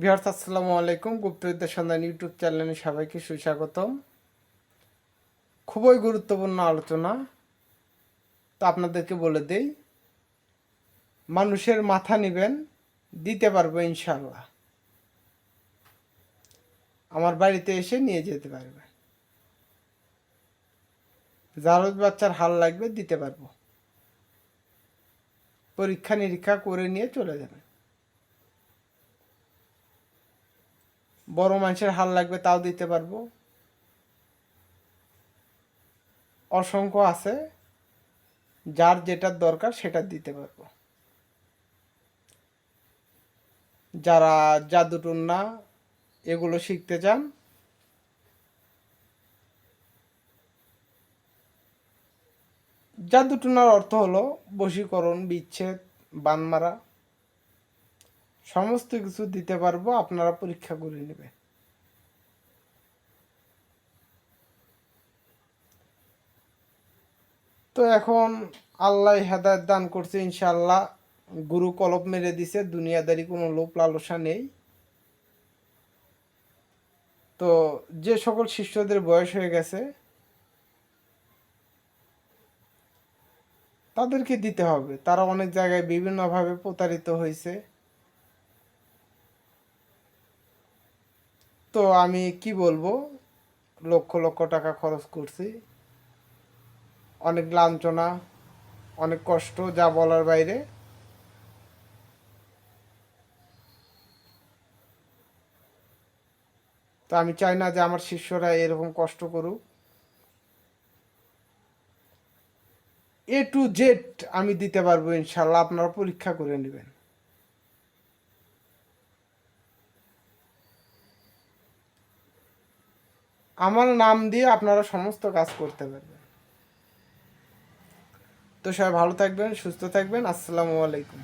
বিহার্স আসসালামু আলাইকুম। গুপ্তবিদ্যা সন্ধান ইউটিউব চ্যানেলে সবাইকে সুস্বাগতম। খুবই গুরুত্বপূর্ণ আলোচনা। তো আপনাদেরকে বলে দেই, মানুষের মাথা নেবেন, দিতে পারব ইনশাল্লাহ আমার বাড়িতে এসে নিয়ে যেতে পারবে জারদ বাচ্চার হাল লাগবে, দিতে পারব। পরীক্ষা নিরীক্ষা করে নিয়ে চলে যাবে বড় মানুষের হাল লাগবে তাও দিতে পারব। অসংখ্য আছে, যার যেটার দরকার সেটা দিতে পারব। যারা জাদুটুন্না এগুলো শিখতে চান জাদুটুনার অর্থ হলো বশীকরণ, বিচ্ছেদ বান মারা সমস্ত কিছু দিতে পারব, আপনারা পরীক্ষা করে নেবে তো এখন আল্লাহ হেদায়ত দান করছে ইনশাল্লাহ গুরু কলপ মেরে দিছে, দুনিয়াদারি কোনো লোভ লালসা নেই। তো যে সকল শিষ্যদের বয়স হয়ে গেছে, তাদেরকে দিতে হবে। তারা অনেক জায়গায় বিভিন্নভাবে প্রতারিত হয়েছে। তো আমি কি বলব? লক্ষ লক্ষ টাকা খরচ করছি। অনেক লাঞ্ছনা, অনেক কষ্ট, যা বলার বাইরে। তো আমি চাই না যে আমার শিষ্যরা এরকম কষ্ট করুক। এ টু জেড আমি দিতে পারব ইনশাল্লাহ, আপনারা পরীক্ষা করে নেবেন। আমার নাম দিয়ে আপনারা সমস্ত কাজ করতে পারবেন। তো সবাই ভালো থাকবেন, সুস্থ থাকবেন। আসসালামু আলাইকুম।